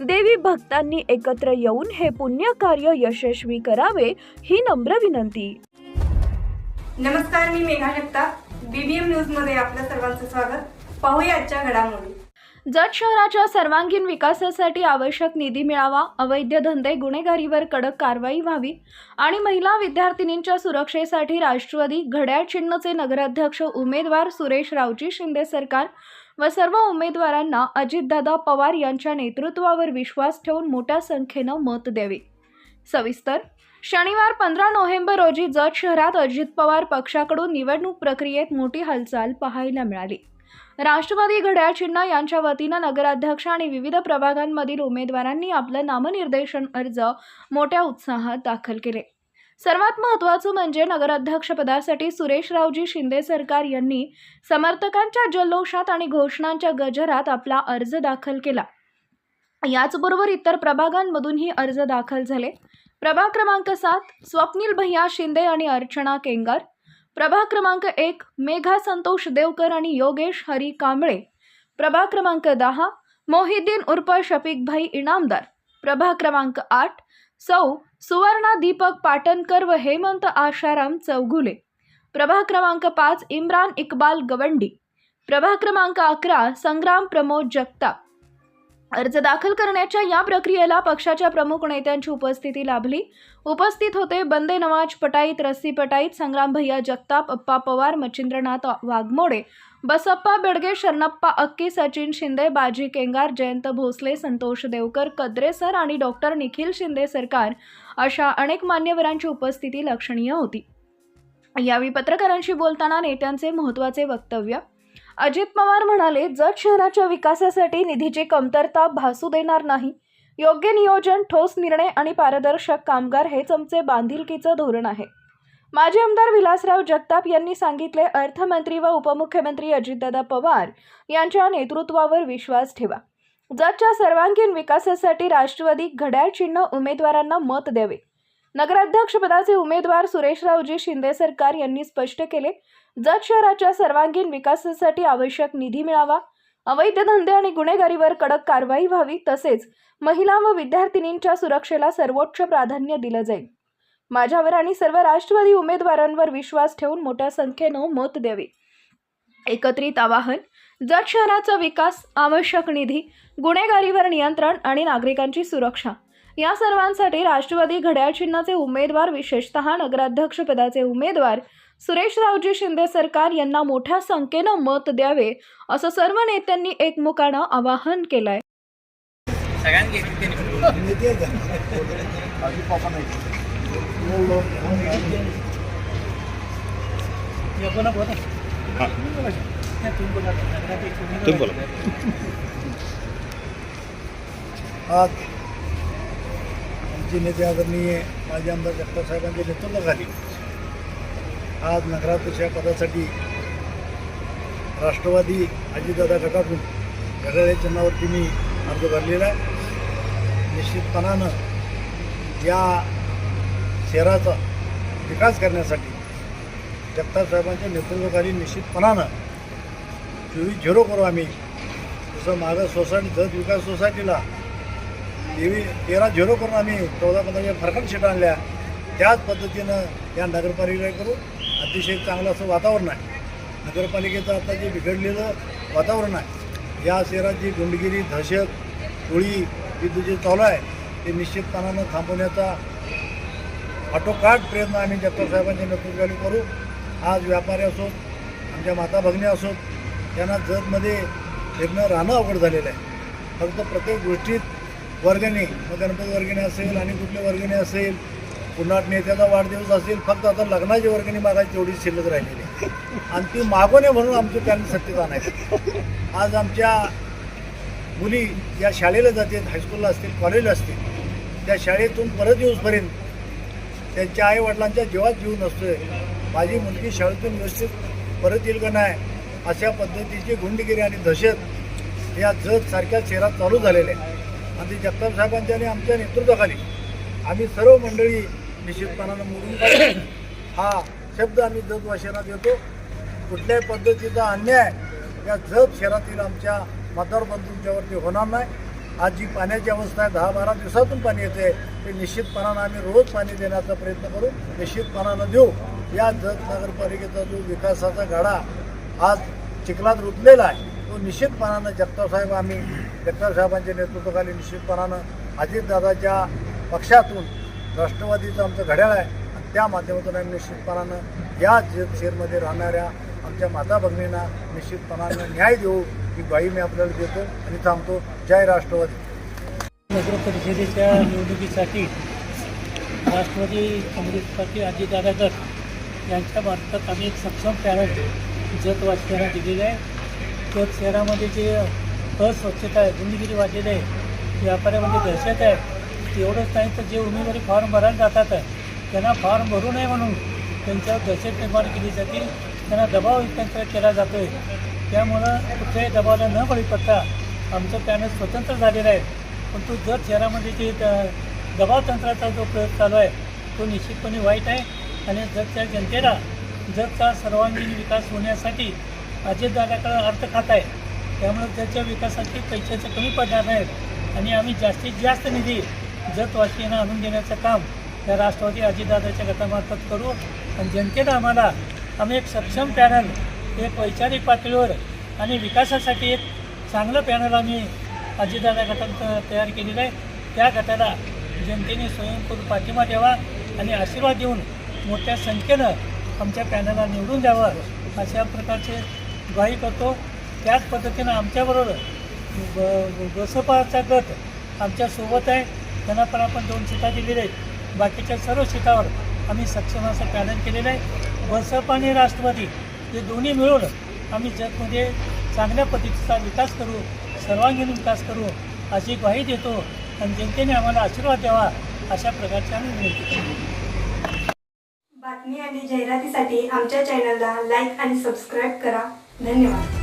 देवी भक्तांनी एकत्र येऊन हे पुण्य कार्य यशस्वी करावे ही नम्र विनंती. नमस्कार मी मेघा जगताप. बीबीएम न्यूजमध्ये आपल्या सर्वांचं स्वागत. पाहूया आजच्या घडामोडी. जत शहराच्या सर्वांगीण विकासासाठी आवश्यक निधी मिळावा अवैध धंदे गुन्हेगारीवर कडक कारवाई व्हावी आणि महिला विद्यार्थिनींच्या सुरक्षेसाठी राष्ट्रवादी घड्याळ चिन्हचे नगराध्यक्ष उमेदवार सुरेश रावजी शिंदे सरकार व सर्व उमेदवारांना अजितदादा पवार यांच्या नेतृत्वावर विश्वास ठेवून मोठ्या संख्येनं मत द्यावे. सविस्तर शनिवार पंधरा नोव्हेंबर रोजी जत शहरात अजित पवार पक्षाकडून निवडणूक प्रक्रियेत मोठी हालचाल पाहायला मिळाली. राष्ट्रवादी घड्याळ चिन्ह यांच्या वतीनं नगराध्यक्ष आणि विविध प्रभागांमधील उमेदवारांनी आपलं नामनिर्देशन अर्ज मोठ्या उत्साहात दाखल केले. सर्वात महत्त्वाचं म्हणजे नगराध्यक्षपदासाठी सुरेशरावजी शिंदे सरकार यांनी समर्थकांच्या जल्लोषात आणि घोषणांच्या गजरात आपला अर्ज दाखल केला. याचबरोबर इतर प्रभागांमधूनही अर्ज दाखल झाले. प्रभाग क्रमांक सात स्वप्नील भैया शिंदे आणि अर्चना केंगार. प्रभाग क्रमांक एक मेघा संतोष देवकर आणि योगेश हरी कांबळे. प्रभाग क्रमांक दहा मोहिद्दीन उर्फ शफीकभाई इनामदार. प्रभाग क्रमांक आठ सौ सुवर्णा दीपक पाटणकर व हेमंत आशाराम चौगुले प्रभाग क्रमांक पाच इम्रान इक्बाल गवंडी. प्रभाग क्रमांक अकरा संग्राम प्रमोद जगताप. अर्ज दाखल करण्याच्या या प्रक्रियेला पक्षाच्या प्रमुख नेत्यांची उपस्थिती लाभली. उपस्थित होते बंदे नवाज पटाईत रस्सी पटाईत संग्राम भैया जगताप अप्पा पवार मच्छिंद्रनाथ वाघमोडे. बसप्पा बेडगे शरणप्पा अक्की सचिन शिंदे बाजी केंगार जयंत भोसले संतोष देवकर कद्रे सर आणि डॉक्टर निखिल शिंदे सरकार अशा अनेक मान्यवरांची उपस्थिती लक्षणीय होती. यावेळी पत्रकारांशी बोलताना नेत्यांचे महत्त्वाचे वक्तव्य. अजित पवार म्हणाले जत शहराच्या विकासासाठी निधीची कमतरता भासू देणार नाही. योग्य नियोजन ठोस निर्णय आणि पारदर्शक कामगार हेच आमचे बांधिलकीचं धोरण आहे. माजी आमदार विलासराव जगताप यांनी सांगितले अर्थमंत्री व उपमुख्यमंत्री अजितदादा पवार यांच्या नेतृत्वावर विश्वास ठेवा. जतच्या सर्वांगीण विकासासाठी राष्ट्रवादी घड्याळ चिन्ह उमेदवारांना मत द्यावे. नगराध्यक्षपदाचे उमेदवार सुरेशरावजी शिंदे सरकार यांनी स्पष्ट केले जत शहराच्या सर्वांगीण विकासासाठी आवश्यक निधी मिळावा अवैध धंदे आणि गुन्हेगारीवर कडक कारवाई व्हावी तसेच महिला व विद्यार्थिनींच्या सुरक्षेला सर्वोच्च प्राधान्य दिलं जाईल. माझ्यावर आणि सर्व राष्ट्रवादी उमेदवारांवर विश्वास ठेवून मोठ्या संख्येनं मत द्यावे. एकत्रित आवाहन जत शहराचा विकास आवश्यक निधी गुन्हेगारीवर नियंत्रण आणि नागरिकांची सुरक्षा या सर्वांसाठी राष्ट्रवादी घड्याळ चिन्हाचे उमेदवार विशेषतः नगराध्यक्षपदाचे उमेदवार सुरेशरावजी शिंदे सरकार यांना मोठ्या संख्येनं मत द्यावे असं सर्व नेत्यांनी एकमुखानं आवाहन केलंय. आज आमचे नेते आदरणीय माजी आमदार जगताप साहेबांच्या नेतृत्वाखाली आज नगराध्यक्ष या पदासाठी राष्ट्रवादी अजितदादा गटातून घड्याळे चिन्हावरती मी अर्ज भरलेला आहे. निश्चितपणानं या शहराचा विकास करण्यासाठी जगताप साहेबांच्या नेतृत्वाखाली निश्चितपणानं चोवीस झिरो करू आम्ही जसं मागं सोसायटी जत विकास सोसायटीला तेवी तेरा झिरो करून आम्ही चौदा पंधराच्या फरकाट सीट आणल्या त्याच पद्धतीनं या नगरपालिकेकडून करू. अतिशय चांगलं असं वातावरण आहे. नगरपालिकेचं आता जे बिघडलेलं वातावरण आहे या शहरात जी गुंडगिरी दहशत टोळी विद्युत जे चालू आहे ते निश्चितपणानं थांबवण्याचा आटोकाट प्रयत्न आम्ही जगताप साहेबांच्या नेतृत्वाखाली करू. आज व्यापारी असोत आमच्या माता भगिनी असोत त्यांना जतमध्ये लग्न राहणं अवघड झालेलं आहे. फक्त प्रत्येक गोष्टीत वर्गणी मग गणपती वर्गणी असेल आणि कुठली वर्गणी असेल पुन्हा नेत्याचा वाढदिवस असेल फक्त आता लग्नाची वर्गणी मागायची तेवढी शिल्लक राहिलेली आहे. आणि ती मागवणे म्हणून आमचं त्यांनी सत्तेत आणायचं आज आमच्या मुली या शाळेला जातील हायस्कूलला असतील कॉलेजला असतील. त्या शाळेतून परत येऊसपर्यंत त्यांच्या आई वडिलांच्या जीवात जीव नसतोय. माझी मुलगी शाळेतून व्यवस्थित परत येईल का नाही अशा पद्धतीची गुंडगिरी आणि दहशत या जत सारख्या शहरात चालू झालेल्या आहे. आणि ते जगताप साहेबांच्या आणि आमच्या नेतृत्वाखाली आम्ही सर्व मंडळी निश्चितपणानं मोडून हा शब्द आम्ही जत वाशेरात देतो. कुठल्याही पद्धतीचा अन्याय या जत शहरातील आमच्या मतदार बंधूंच्यावरती होणार नाही. आज जी पाण्याची अवस्था आहे दहा बारा दिवसातून पाणी येते. ते निश्चितपणानं आम्ही रोज पाणी देण्याचा प्रयत्न करू निश्चितपणानं देऊ. या जत नगरपालिकेचा जो विकासाचा गाडा आज चिखलात रुतलेला आहे तो निश्चितपणानं जगतापसाहेब आम्ही जगतापसाहेबांच्या नेतृत्वाखाली निश्चितपणानं अजितदादाच्या पक्षातून राष्ट्रवादीचं आमचं घड्याळ आहे. आणि त्या माध्यमातून आम्ही निश्चितपणानं या जत राहणाऱ्या आमच्या माता भगिनींना निश्चितपणानं न्याय देऊ. ही ग्वाही मी आपल्याला देतो आणि थांबतो. जय राष्ट्रवादी. नगर परिषदेच्या निवडणुकीसाठी राष्ट्रवादी काँग्रेस पार्टी अजितदादा गट यांच्या मार्फत आम्ही एक सक्षम पॅनल जत वाचकांना दिलेलं आहे. जत शहरामध्ये जे अस्वच्छता आहे गुंडगिरी वाढलेली आहे व्यापाऱ्यामध्ये दहशत आहे एवढंच नाही तर जे उमेदवारी फॉर्म भरायला जातात त्यांना फॉर्म भरू नये म्हणून त्यांच्यावर दहशत निर्माण केली जाते त्यांना दबाव त्यांचा केला जातो आहे त्यामुळं कुठल्याही दबावाला न बळी पडता आमचं पॅनल स्वतंत्र झालेलं आहे. परंतु जर शहरामध्ये जे द- दबाव तंत्राचा जो प्रयोग चालू आहे तो निश्चितपणे वाईट आहे. आणि जर त्या जनतेला जतचा सर्वांगीण विकास होण्यासाठी अजितदादाकडे अर्थ खात आहे त्यामुळे त्याच्या विकासाची पैशाचं कमी पडणार नाहीत. आणि आम्ही जास्तीत जास्त निधी जतवासियांना आणून देण्याचं काम या राष्ट्रवादी अजितदादाच्या गटामार्फत करू. आणि जनतेला आम्हाला आम्ही एक सक्षम पॅनल एक वैचारिक पातळीवर आणि विकासासाठी एक चांगलं पॅनल आम्ही अजितदादा गटात तयार केलेलं आहे. त्या गटाला जनतेने स्वयंपूर्ण पाठिंबा द्यावा आणि आशीर्वाद देऊन मोठ्या संख्येनं आमच्या पॅनलला निवडून द्यावं अशा प्रकारचे ग्वाही करतो. त्याच पद्धतीनं आमच्याबरोबर बसपाचा गट आमच्यासोबत आहे. त्यांना पण आपण दोन सीटा दिलेल्या आहेत. बाकीच्या सर्व सीटावर आम्ही सक्षम असं पॅनल केलेलं आहे. बसप आणि राष्ट्रवादी हे दोन्ही मिळून आम्ही जगमध्ये चांगल्या पद्धतीचा विकास करू सर्वांगीण विकास करू अशी ग्वाही देतो आणि जनतेने आम्हाला आशीर्वाद द्यावा अशा प्रकारची आम्ही विनंती बातमी आणि जाहिरातीसाठी आमच्या चॅनलला लाईक आणि सबस्क्राईब करा. धन्यवाद.